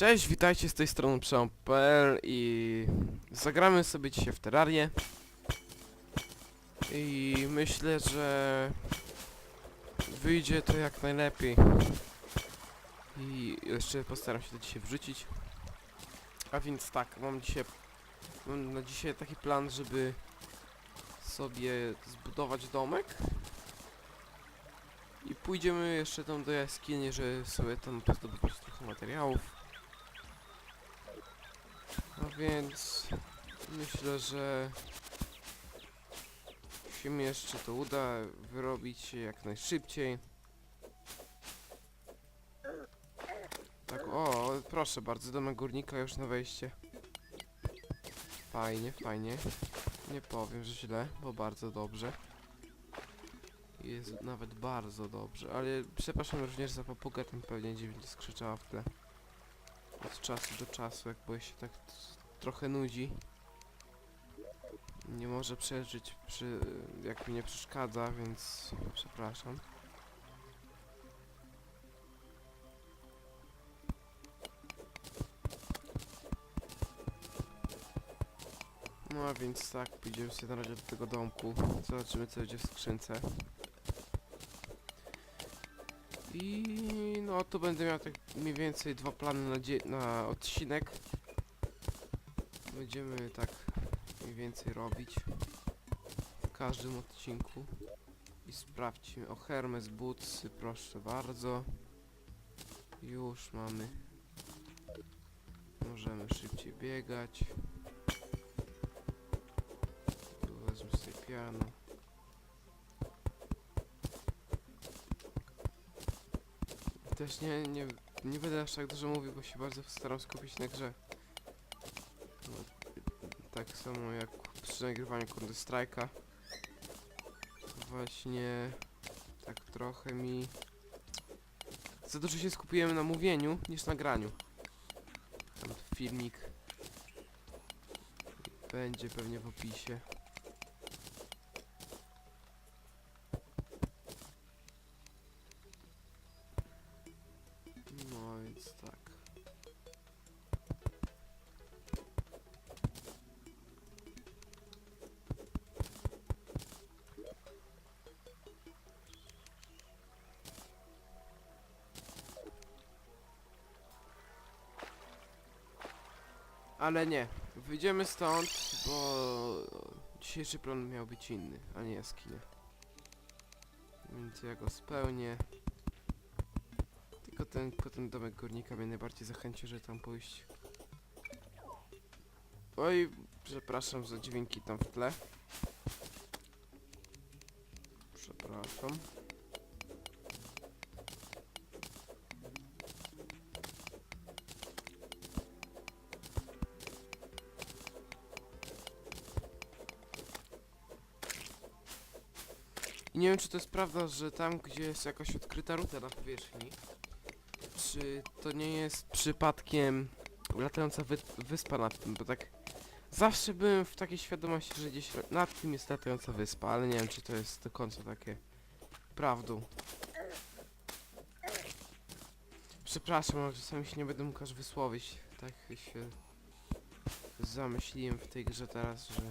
Cześć, witajcie z tej strony Przełom.pl i zagramy sobie dzisiaj w Terrarię. I myślę, że wyjdzie to jak najlepiej. I jeszcze postaram się to dzisiaj wrzucić. A więc tak, mam dzisiaj mam na dzisiaj taki plan, żeby sobie zbudować domek. I pójdziemy jeszcze tam do jaskini, żeby sobie tam pozdobywać trochę materiałów. No więc myślę, że się jeszcze to uda wyrobić jak najszybciej. Tak, o, proszę bardzo, domek górnika już na wejście. Fajnie, fajnie. Nie powiem, że źle, bo bardzo dobrze. Jest nawet bardzo dobrze, ale przepraszam również za papugę, tam pewnie dziwnie skrzyczała w tle. Od czasu do czasu, jak boję się tak trochę nudzi. Nie może przeżyć przy, jak mi nie przeszkadza, więc przepraszam. No a więc tak, pójdziemy sobie na razie do tego domku. Zobaczymy co będzie w skrzynce. I no to będę miał tak mniej więcej dwa plany na, na odcinek. Będziemy tak mniej więcej robić w każdym odcinku. I sprawdźmy. O Hermes Bootsy, proszę bardzo. Już mamy. Możemy szybciej biegać. Tu wezmę sobie piano. Też nie, nie, nie będę aż tak dużo mówił, bo się bardzo staram skupić na grze. No, tak samo jak przy nagrywaniu Counter Strike'a. Właśnie tak trochę mi... Za dużo się skupiłem na mówieniu niż na graniu. Tam filmik będzie pewnie w opisie. Ale nie, wyjdziemy stąd, bo dzisiejszy plan miał być inny, a nie jaskinia. Więc ja go spełnię. Tylko ten, tylko ten domek górnika mnie najbardziej zachęci, żeby tam pójść. Oj, przepraszam za dźwięki tam w tle. Przepraszam. Nie wiem, czy to jest prawda, że tam, gdzie jest jakaś odkryta ruta na powierzchni, czy to nie jest przypadkiem latająca wy wyspa nad tym, bo tak zawsze byłem w takiej świadomości, że gdzieś nad tym jest latająca wyspa, ale nie wiem, czy to jest do końca takie prawdą. Przepraszam, ale czasami się nie będę mógł aż wysłowić. Tak się zamyśliłem w tej grze teraz, że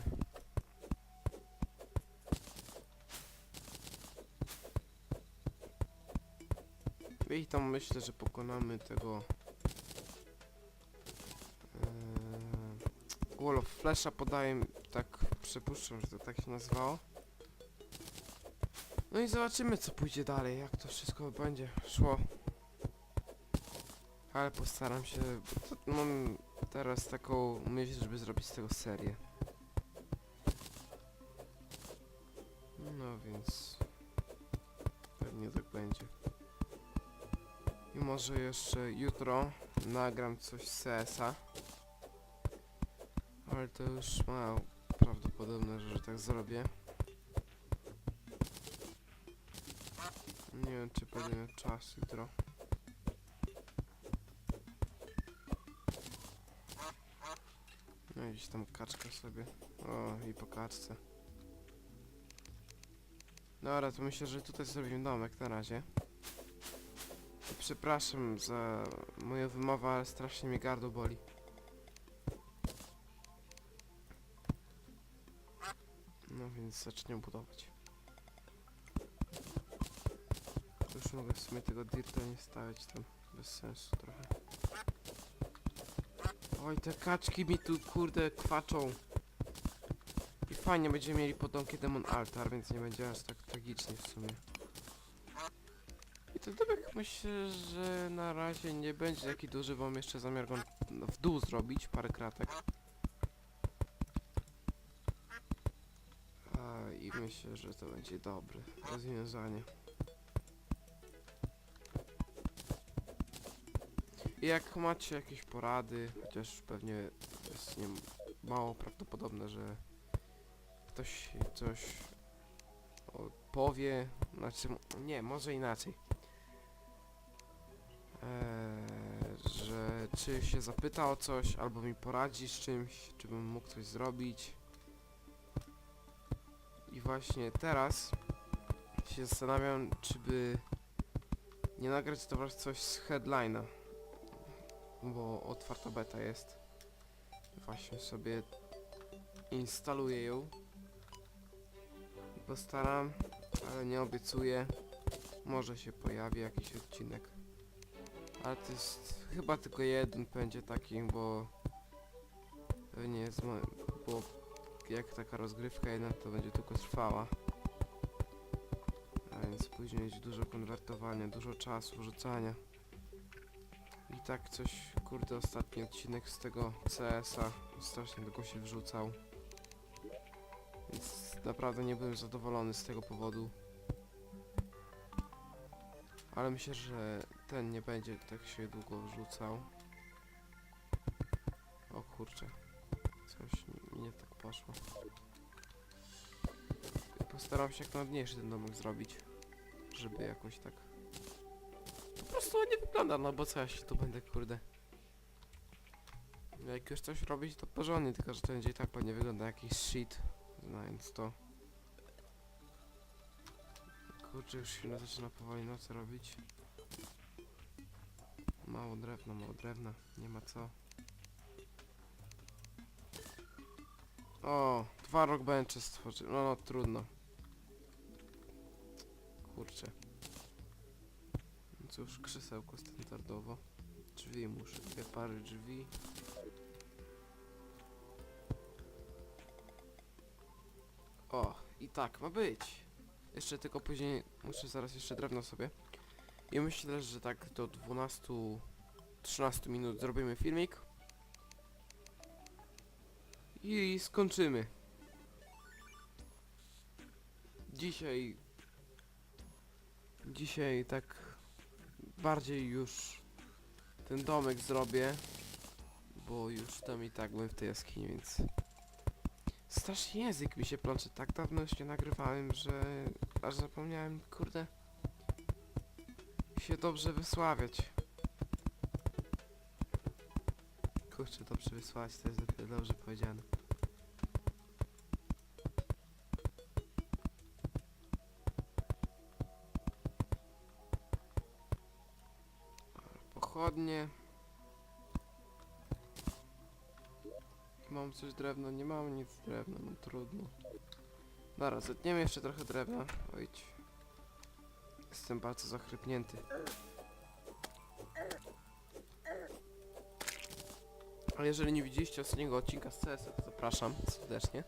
I tam myślę, że pokonamy tego eee, Wall of Flesha podaję, tak przypuszczam, że to tak się nazywało. No i zobaczymy co pójdzie dalej, jak to wszystko będzie szło. Ale postaram się, mam teraz taką myśl, żeby zrobić z tego serię. Może jeszcze jutro nagram coś z CS-a. Ale to już mało prawdopodobne, że tak zrobię. Nie wiem, czy będę czas jutro. No i tam kaczka sobie. O, i po kaczce. Dobra, to myślę, że tutaj zrobimy domek na razie. Przepraszam za moją wymowę, ale strasznie mnie gardło boli. No więc zaczniemy budować. Już mogę w sumie tego dirta nie stawiać tam. Bez sensu trochę. Oj, te kaczki mi tu kurde kwaczą. I fajnie będziemy mieli pod domkiem demon altar, więc nie będzie aż tak tragicznie w sumie. I domek myślę, że na razie nie będzie taki duży, bo mam jeszcze zamiar go w dół zrobić, parę kratek. A, I myślę, że to będzie dobre rozwiązanie. I jak macie jakieś porady, chociaż pewnie jest nie mało prawdopodobne, że ktoś coś powie, znaczy nie, może inaczej. Eee, że czy się zapyta o coś, albo mi poradzi z czymś, czy bym mógł coś zrobić. I właśnie teraz się zastanawiam, czy by nie nagrać to wreszcie coś z headline'a bo otwarta beta jest. Właśnie sobie instaluję ją. Postaram, ale nie obiecuję. Może się pojawi jakiś odcinek. Ale to jest chyba tylko jeden będzie taki, bo pewnie jest bo jak taka rozgrywka jedna to będzie tylko trwała. A więc później będzie dużo konwertowania, dużo czasu, rzucania. I tak coś, kurde, ostatni odcinek z tego CS-a strasznie długo się wrzucał. Więc naprawdę nie byłem zadowolony z tego powodu. Ale myślę, że ten nie będzie tak się długo wrzucał. O kurczę. Coś mi nie tak poszło. Postaram się jak najładniejszy ten domek zrobić. Żeby jakoś tak po prostu nie wygląda, no bo co ja się tu będę, kurde. Jak już coś robić, to porządnie, tylko że to będzie i tak pewnie wygląda jakiś shit, znając to. Kurczę, już się zaczyna powoli nocy robić. Mało drewna, mało drewna, nie ma co. O, dwa rock benchy stworzy, no, no trudno. Kurczę. Cóż, krzesełko standardowo. Drzwi muszę, dwie pary drzwi. O, i tak ma być. Jeszcze tylko później muszę zaraz jeszcze drewno sobie. I myślę, że tak do 12-13 minut zrobimy filmik. I skończymy. Dzisiaj... Dzisiaj tak bardziej już ten domek zrobię, bo już tam i tak byłem w tej jaskini, więc strasznie język mi się plącze. Tak dawno już nie nagrywałem, że aż zapomniałem, kurde, się dobrze wysławiać. Kurczę, dobrze wysławiać, to jest dobrze powiedziane. Pochodnie. Mam coś drewno, nie mam nic drewna, no trudno. Dobra, zetniemy jeszcze trochę drewna. Ojdź. Jestem bardzo zachrypnięty. A jeżeli nie widzieliście ostatniego odcinka z CS, to zapraszam serdecznie.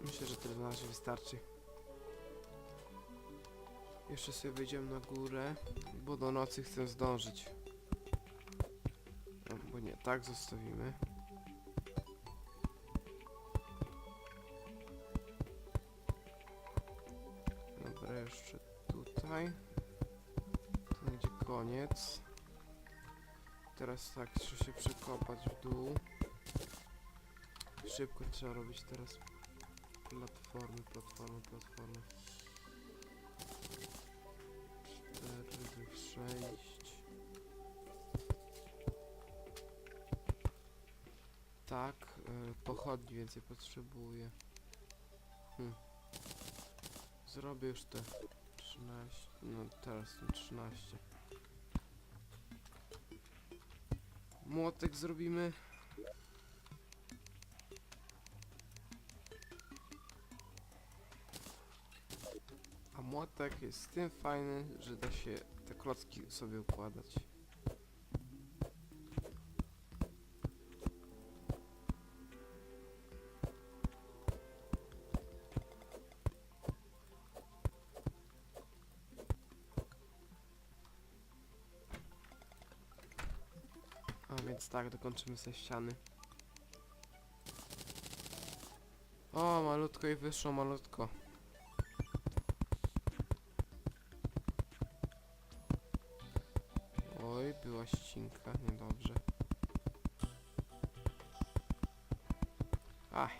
Myślę, że tyle na razie wystarczy. Jeszcze sobie wejdziemy na górę, bo do nocy chcę zdążyć. No, bo nie, tak zostawimy. Dobra, jeszcze tutaj. To będzie koniec. Teraz tak, trzeba się przekopać w dół. Szybko trzeba robić teraz platformy, platformy, platformy. Przejść. Tak, y, pochodni więcej potrzebuję. Hm. Zrobię już te 13, no teraz są 13. Młotek zrobimy. Młotek jest tym fajny, że da się te klocki sobie układać. A więc tak, dokończymy sobie ściany. O, malutko i wyszło malutko.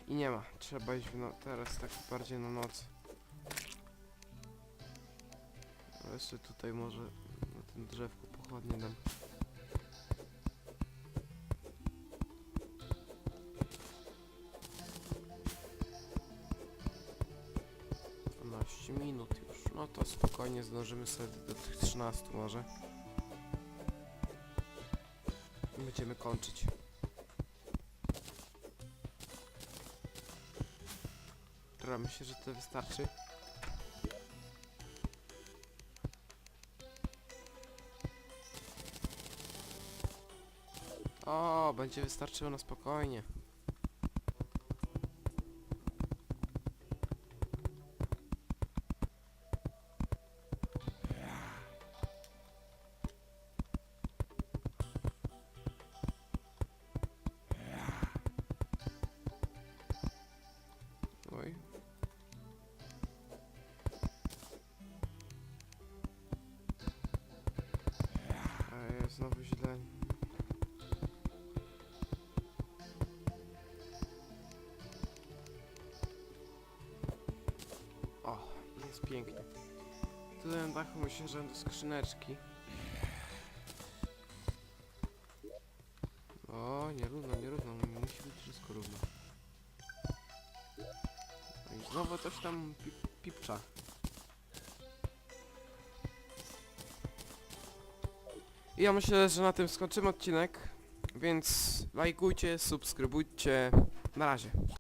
I nie ma. Trzeba iść w no teraz tak bardziej na noc. A Jeszcze tutaj może na tym drzewku pochodnie dam. Minut już. No to spokojnie zdążymy sobie do tych 13 może. Będziemy kończyć. Dobra, myślę, że to wystarczy. O, będzie wystarczyło na spokojnie. Znowu źle. O, jest pięknie. Tutaj na dachu myślę, do skrzyneczki. O, nierówno, nierówno. Musi być wszystko równo. No i znowu coś tam pip pipcza. I ja myślę, że na tym skończymy odcinek. Więc lajkujcie, subskrybujcie. Na razie.